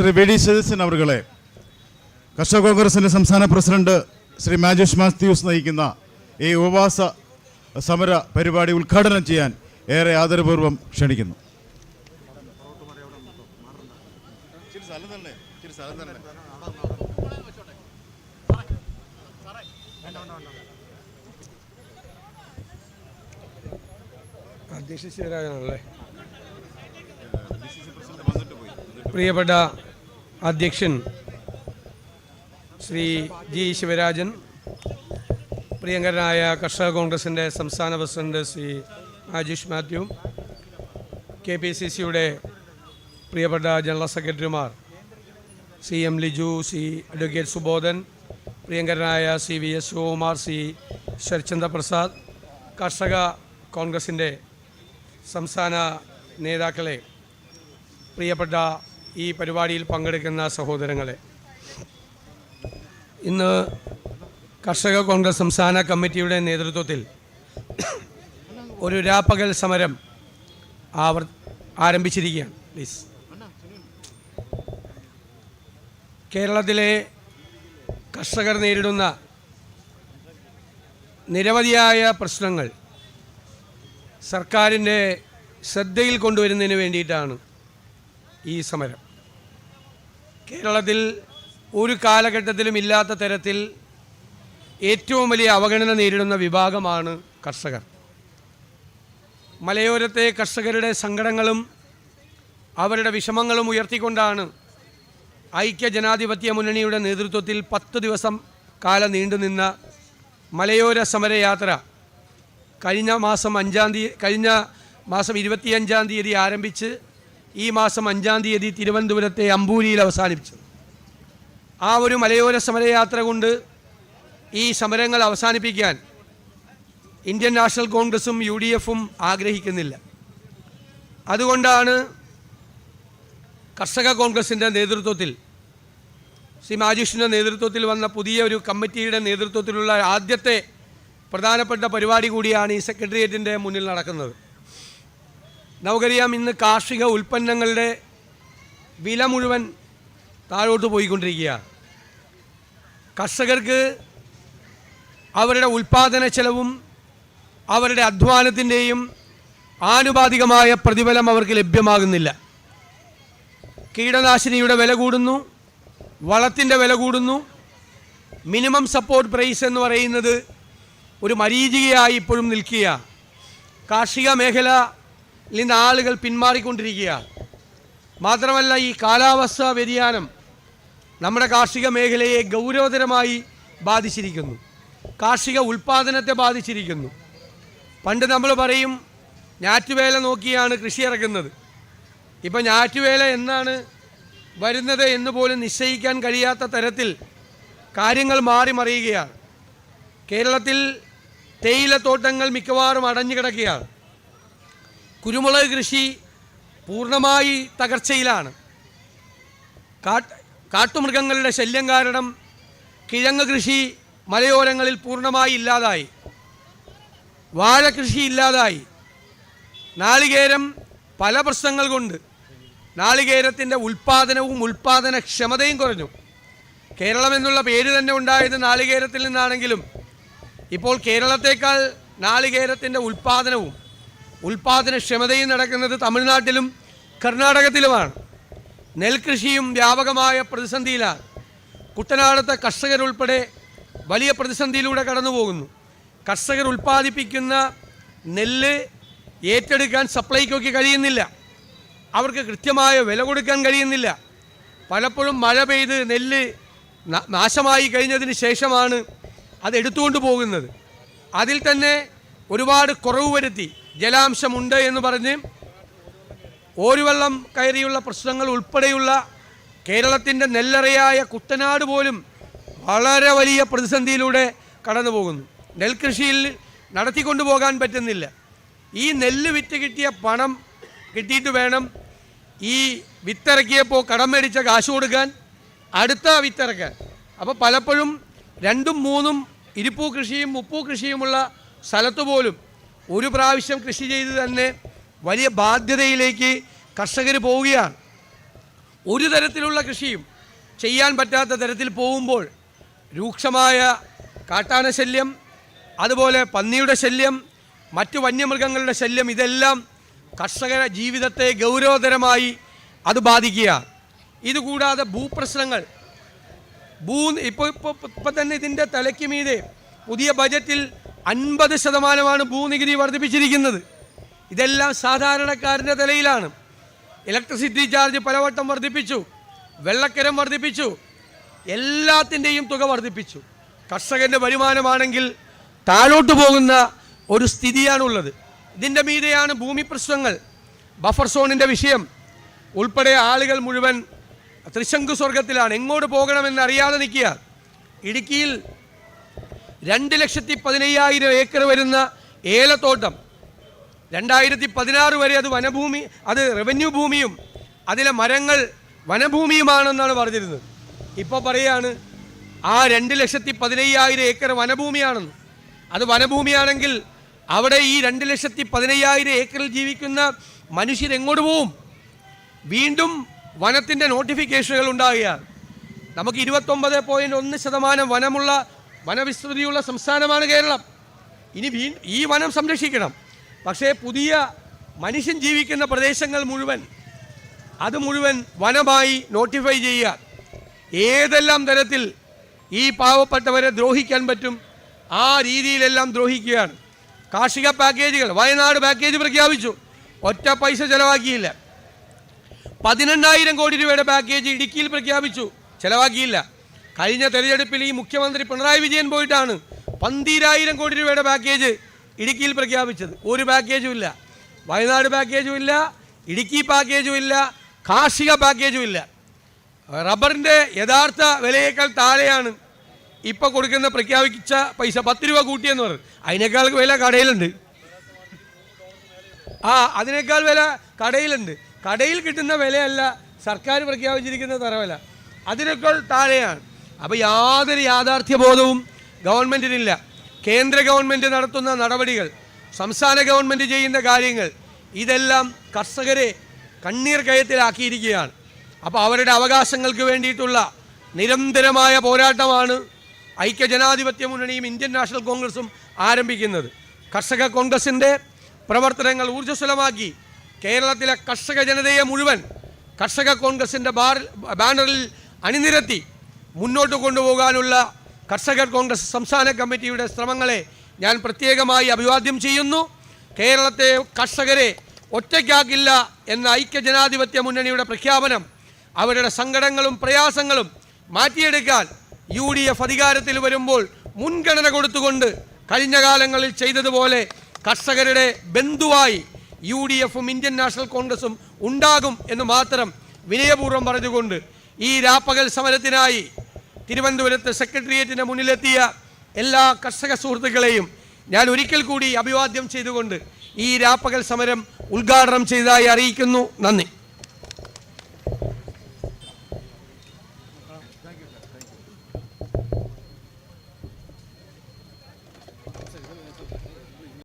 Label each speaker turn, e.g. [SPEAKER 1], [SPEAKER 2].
[SPEAKER 1] Shri V D Satheesan അവരുകളെ കർഷക കോൺഗ്രസിന്റെ സംസ്ഥാന പ്രസിഡന്റ് ശ്രീ മാജുഷ് മാത്യൂസ് നയിക്കുന്ന ഈ ഉപവാസ സമര പരിപാടി ഉദ്ഘാടനം ചെയ്യാൻ ഏറെ ആദരപൂർവം ക്ഷണിക്കുന്നു.
[SPEAKER 2] പ്രിയപ്പെട്ട അധ്യക്ഷൻ ശ്രീ ജി ശിവരാജൻ പ്രിയങ്കരനായ കർഷക കോൺഗ്രസിന്റെ സംസ്ഥാന president Shri Ajeesh Mathew K P C സിയുടെ പ്രിയപ്പെട്ട ജനറൽ സെക്രട്ടറിമാർ C M Liju C advocate Subodhan പ്രിയങ്കരനായ C V S Sivakumar C Sarachandra Prasad കർഷക കോൺഗ്രസിന്റെ സംസ്ഥാന നേതാക്കളെ പ്രിയപ്പെട്ട ഈ പരിപാടിയിൽ പങ്കെടുക്കുന്ന സഹോദരങ്ങളെ. ഇന്ന് കർഷക കോൺഗ്രസ് സംസ്ഥാന കമ്മിറ്റിയുടെ നേതൃത്വത്തിൽ ഒരു രാപ്പകൽ സമരം ആവർ ആരംഭിച്ചിരിക്കുകയാണ്. പ്ലീസ് കേരളത്തിലെ കർഷകർ നേരിടുന്ന നിരവധിയായ പ്രശ്നങ്ങൾ സർക്കാരിന്റെ ശ്രദ്ധയിൽ കൊണ്ടുവരുന്നതിന് വേണ്ടിയിട്ടാണ് ഈ സമരം. കേരളത്തിൽ ഒരു കാലഘട്ടത്തിലും ഇല്ലാത്ത തരത്തിൽ ഏറ്റവും വലിയ അവഗണന നേരിടുന്ന വിഭാഗമാണ് കർഷകർ. മലയോരത്തെ കർഷകരുടെ സങ്കടങ്ങളും അവരുടെ വിഷമങ്ങളും ഉയർത്തിക്കൊണ്ടാണ് ഐക്യ ജനാധിപത്യ മുന്നണിയുടെ നേതൃത്വത്തിൽ പത്ത് ദിവസം കാലം നീണ്ടുനിന്ന മലയോര സമരയാത്ര കഴിഞ്ഞ മാസം അഞ്ചാം തീയതി കഴിഞ്ഞ മാസം ഇരുപത്തിയഞ്ചാം തീയതി ആരംഭിച്ച് ഈ മാസം അഞ്ചാം തീയതി തിരുവനന്തപുരത്തെ അമ്പൂരിയിൽ അവസാനിപ്പിച്ചത് ആ ഒരു മലയോര സമരയാത്ര കൊണ്ട് ഈ സമരങ്ങൾ അവസാനിപ്പിക്കാൻ ഇന്ത്യൻ നാഷണൽ കോൺഗ്രസും യു ഡി എഫും ആഗ്രഹിക്കുന്നില്ല. അതുകൊണ്ടാണ് കർഷക കോൺഗ്രസിന്റെ നേതൃത്വത്തിൽ ശ്രീ മാജീഷിന്റെ നേതൃത്വത്തിൽ വന്ന പുതിയ ഒരു കമ്മിറ്റിയുടെ നേതൃത്വത്തിലുള്ള ആദ്യത്തെ പ്രധാനപ്പെട്ട പരിപാടി കൂടിയാണ് ഈ സെക്രട്ടേറിയറ്റിന്റെ മുന്നിൽ നടക്കുന്നത്. നമുക്കറിയാം ഇന്ന് കാർഷിക ഉൽപ്പന്നങ്ങളുടെ വില മുഴുവൻ താഴോട്ട് പോയിക്കൊണ്ടിരിക്കുകയാണ് കർഷകർക്ക് അവരുടെ ഉൽപ്പാദന ചെലവും അവരുടെ അധ്വാനത്തിന്റെയും ആനുപാതികമായ പ്രതിഫലം അവർക്ക് ലഭ്യമാകുന്നില്ല. കീടനാശിനിയുടെ വില കൂടുന്നു വളത്തിന്റെ വില കൂടുന്നു. മിനിമം സപ്പോർട്ട് പ്രൈസ് എന്ന് പറയുന്നത് ഒരു മരീചികയായി ഇപ്പോഴും നിൽക്കുക കാർഷിക മേഖലയിൽ നിന്ന് ആളുകൾ പിന്മാറിക്കൊണ്ടിരിക്കുകയാണ് മാത്രമല്ല ഈ കാലാവസ്ഥാ വ്യതിയാനം നമ്മുടെ കാർഷിക മേഖലയെ ഗൗരവതരമായി ബാധിച്ചിരിക്കുന്നു. കാർഷിക ഉൽപാദനത്തെ ബാധിച്ചിരിക്കുന്നു. പണ്ട് നമ്മൾ പറയും ഞാറ്റുവേല നോക്കിയാണ് കൃഷി ഇറക്കുന്നത്. ഇപ്പം ഞാറ്റുവേല എന്നാണ് വരുന്നത് എന്ന് പോലും നിശ്ചയിക്കാൻ കഴിയാത്ത തരത്തിൽ കാര്യങ്ങൾ മാറി മറിയുകയാണ്. കേരളത്തിൽ തേയിലത്തോട്ടങ്ങൾ മിക്കവാറും അടഞ്ഞു കിടക്കുകയാണ്. കുരുമുളക് കൃഷി പൂർണമായി തകർച്ചയിലാണ്. കാട്ട് കാട്ടുമൃഗങ്ങളുടെ ശല്യം കാരണം കിഴങ്ങ് കൃഷി മലയോരങ്ങളിൽ പൂർണമായി ഇല്ലാതായി. വാഴ കൃഷി ഇല്ലാതായി. നാളികേരം പല പ്രശ്നങ്ങൾ കൊണ്ട് നാളികേരത്തിന്റെ ഉൽപ്പാദനവും ഉൽപ്പാദനക്ഷമതയും കുറഞ്ഞു. കേരളം എന്നുള്ള പേര് തന്നെ ഉണ്ടായത് നാളികേരത്തിൽ നിന്നാണെങ്കിലും ഇപ്പോൾ കേരളത്തേക്കാൾ നാളികേരത്തിന്റെ ഉൽപ്പാദനവും ഉൽപ്പാദനക്ഷമതയും നടക്കുന്നത് തമിഴ്നാട്ടിലും കർണാടകത്തിലുമാണ്. നെൽകൃഷിയും വ്യാപകമായ പ്രതിസന്ധിയിലാണ്. കുട്ടനാടത്തെ കർഷകരുൾപ്പെടെ വലിയ പ്രതിസന്ധിയിലൂടെ കടന്നു പോകുന്നു കർഷകർ ഉൽപ്പാദിപ്പിക്കുന്ന നെല്ല് ഏറ്റെടുക്കാൻ സപ്ലൈക്കോയ്ക്ക് കഴിയുന്നില്ല. അവർക്ക് കൃത്യമായ വില കൊടുക്കാൻ കഴിയുന്നില്ല. പലപ്പോഴും മഴ പെയ്ത് നെല്ല് നാശമായി കഴിഞ്ഞതിന് ശേഷമാണ് അത് എടുത്തുകൊണ്ട് പോകുന്നത്. അതിൽ തന്നെ ഒരുപാട് കുറവ് വരുത്തി. ജലാംശമുണ്ട് എന്ന് പറഞ്ഞ് ഓരുവെള്ളം കയറിയുള്ള പ്രശ്നങ്ങൾ ഉൾപ്പെടെയുള്ള കേരളത്തിന്റെ നെല്ലറയായ കുട്ടനാട് പോലും വളരെ വലിയ പ്രതിസന്ധിയിലൂടെ കടന്നു പോകുന്നു നെൽകൃഷിയിൽ നടത്തിക്കൊണ്ടു പോകാൻ പറ്റുന്നില്ല. ഈ നെല്ല് വിറ്റ് കിട്ടിയ പണം കിട്ടിയിട്ട് വേണം ഈ വിത്തിറക്കിയപ്പോൾ കടം മേടിച്ച കാശ് കൊടുക്കാൻ അടുത്ത വിത്തിറക്കാൻ. അപ്പോൾ പലപ്പോഴും രണ്ടും മൂന്നും ഇരിപ്പൂ കൃഷിയും ഉപ്പൂ കൃഷിയുമുള്ള സ്ഥലത്ത് പോലും ഒരു പ്രാവശ്യം കൃഷി ചെയ്ത് തന്നെ വലിയ ബാധ്യതയിലേക്ക് കർഷകർ പോവുകയാണ്. ഒരു തരത്തിലുള്ള കൃഷിയും ചെയ്യാൻ പറ്റാത്ത തരത്തിൽ പോകുമ്പോൾ രൂക്ഷമായ കാട്ടാന ശല്യം അതുപോലെ പന്നിയുടെ ശല്യം മറ്റു വന്യമൃഗങ്ങളുടെ ശല്യം ഇതെല്ലാം കർഷക ജീവിതത്തെ ഗൗരവതരമായി അത് ബാധിക്കുക ഇതുകൂടാതെ ഭൂപ്രശ്നങ്ങൾ ഭൂ ഇപ്പോൾ ഇപ്പോൾ ഇപ്പം തന്നെ ഇതിന്റെ തലയ്ക്ക് മീതെ പുതിയ ബജറ്റിൽ അൻപത് ശതമാനമാണ് ഭൂനികുതി വർദ്ധിപ്പിച്ചിരിക്കുന്നത്. ഇതെല്ലാം സാധാരണക്കാരന്റെ തലയിലാണ്. ഇലക്ട്രിസിറ്റി ചാർജ് പലവട്ടം വർദ്ധിപ്പിച്ചു. വെള്ളക്കരം വർദ്ധിപ്പിച്ചു. എല്ലാത്തിന്റെയും തുക വർദ്ധിപ്പിച്ചു. കർഷകന്റെ വരുമാനമാണെങ്കിൽ താഴോട്ട് പോകുന്ന ഒരു സ്ഥിതിയാണുള്ളത്. ഇതിന്റെ മീതെയാണ് ഭൂമി പ്രശ്നങ്ങൾ. ബഫർ സോണിന്റെ വിഷയം. ഉൾപ്പെടെ ആളുകൾ മുഴുവൻ ത്രിശങ്കു സ്വർഗത്തിലാണ് എങ്ങോട്ട് പോകണമെന്ന് അറിയാതെ നിൽക്കുക ഇടുക്കിയിൽ രണ്ട് ലക്ഷത്തി പതിനയ്യായിരം ഏക്കർ വരുന്ന ഏലത്തോട്ടം. രണ്ടായിരത്തി പതിനാറ് വരെ അത് വനഭൂമി അത് റവന്യൂ ഭൂമിയും അതിലെ മരങ്ങൾ വനഭൂമിയുമാണെന്നാണ് പറഞ്ഞിരുന്നത്. ഇപ്പോൾ പറയാണ് ആ രണ്ട് ലക്ഷത്തി പതിനയ്യായിരം ഏക്കർ വനഭൂമിയാണെന്ന്. അത് വനഭൂമിയാണെങ്കിൽ അവിടെ ഈ രണ്ട് ലക്ഷത്തി പതിനയ്യായിരം ഏക്കറിൽ ജീവിക്കുന്ന മനുഷ്യരെങ്ങോട്ട് പോവും? വീണ്ടും വനത്തിന്റെ നോട്ടിഫിക്കേഷനുകൾ ഉണ്ടാകുകയാണ് നമുക്ക് ഇരുപത്തൊമ്പത് പോയിന്റ് ഒന്ന് ശതമാനം വനമുള്ള വനവിസ്തൃതിയുള്ള സംസ്ഥാനമാണ് കേരളം. ഇനി ഈ വനം സംരക്ഷിക്കണം. പക്ഷേ പുതിയ മനുഷ്യൻ ജീവിക്കുന്ന പ്രദേശങ്ങൾ മുഴുവൻ അത് മുഴുവൻ വനമായി നോട്ടിഫൈ ചെയ്യുക. ഏതെല്ലാം തരത്തിൽ ഈ പാവപ്പെട്ടവരെ ദ്രോഹിക്കാൻ പറ്റും ആ രീതിയിലെല്ലാം ദ്രോഹിക്കുകയാണ്. കാർഷിക പാക്കേജുകൾ വയനാട് പാക്കേജ് പ്രഖ്യാപിച്ചു. ഒറ്റ പൈസ ചെലവാക്കിയില്ല. പതിനെണ്ണായിരം കോടി രൂപയുടെ പാക്കേജ് ഇടുക്കിയിൽ പ്രഖ്യാപിച്ചു. ചെലവാക്കിയില്ല. കഴിഞ്ഞ തെരഞ്ഞെടുപ്പിൽ ഈ മുഖ്യമന്ത്രി പിണറായി വിജയൻ പോയിട്ടാണ് പന്തീരായിരം കോടി രൂപയുടെ പാക്കേജ് ഇടുക്കിയിൽ പ്രഖ്യാപിച്ചത്. ഒരു പാക്കേജും ഇല്ല. വയനാട് പാക്കേജും ഇല്ല. ഇടുക്കി പാക്കേജും ഇല്ല. കാർഷിക പാക്കേജും ഇല്ല. റബ്ബറിന്റെ യഥാർത്ഥ വിലയേക്കാൾ താഴെയാണ് ഇപ്പോൾ കൊടുക്കുന്ന പ്രഖ്യാപിച്ച പൈസ പത്ത് രൂപ കൂട്ടിയെന്ന് പറഞ്ഞു. അതിനേക്കാൾ വില കടയിലുണ്ട്. ആ അതിനേക്കാൾ വില കടയിലുണ്ട്. കടയിൽ കിട്ടുന്ന വിലയല്ല സർക്കാർ പ്രഖ്യാപിച്ചിരിക്കുന്ന തറവില. അതിനേക്കാൾ താഴെയാണ്. അപ്പോൾ യാതൊരു യാഥാർത്ഥ്യബോധവും ഗവൺമെന്റിനില്ല കേന്ദ്ര ഗവൺമെന്റ് നടത്തുന്ന നടപടികൾ സംസ്ഥാന ഗവൺമെന്റ് ചെയ്യുന്ന കാര്യങ്ങൾ ഇതെല്ലാം കർഷകരെ കണ്ണീർ കയത്തിലാക്കിയിരിക്കുകയാണ്. അപ്പോൾ അവരുടെ അവകാശങ്ങൾക്ക് വേണ്ടിയിട്ടുള്ള നിരന്തരമായ പോരാട്ടമാണ് ഐക്യജനാധിപത്യ മുന്നണിയും ഇന്ത്യൻ നാഷണൽ കോൺഗ്രസും ആരംഭിക്കുന്നത്. കർഷക കോൺഗ്രസിന്റെ പ്രവർത്തനങ്ങൾ ഊർജസ്വലമാക്കി കേരളത്തിലെ കർഷക ജനതയെ മുഴുവൻ കർഷക കോൺഗ്രസിന്റെ ബാനറിൽ അണിനിരത്തി മുന്നോട്ട് കൊണ്ടുപോകാനുള്ള കർഷകർ കോൺഗ്രസ് സംസ്ഥാന കമ്മിറ്റിയുടെ ശ്രമങ്ങളെ ഞാൻ പ്രത്യേകമായി അഭിവാദ്യം ചെയ്യുന്നു. കേരളത്തെ കർഷകരെ ഒറ്റയ്ക്കാക്കില്ല എന്ന ഐക്യജനാധിപത്യ മുന്നണിയുടെ പ്രഖ്യാപനം അവരുടെ സങ്കടങ്ങളും പ്രയാസങ്ങളും മാറ്റിയെടുക്കാൻ യു ഡി എഫ് അധികാരത്തിൽ വരുമ്പോൾ മുൻഗണന കൊടുത്തുകൊണ്ട് കഴിഞ്ഞ കാലങ്ങളിൽ ചെയ്തതുപോലെ കർഷകരുടെ ബന്ധുവായി യു ഡി എഫും ഇന്ത്യൻ നാഷണൽ കോൺഗ്രസും ഉണ്ടാകും എന്ന് മാത്രം വിനയപൂർവം പറഞ്ഞുകൊണ്ട് ഈ രാപ്പകൽ സമരത്തിനായി തിരുവനന്തപുരത്ത് സെക്രട്ടേറിയറ്റിന് മുന്നിലെത്തിയ എല്ലാ കർഷക സുഹൃത്തുക്കളെയും ഞാൻ ഒരിക്കൽ കൂടി അഭിവാദ്യം ചെയ്തുകൊണ്ട് ഈ രാപ്പകൽ സമരം ഉദ്ഘാടനം ചെയ്തതായി അറിയിക്കുന്നു. നന്ദി.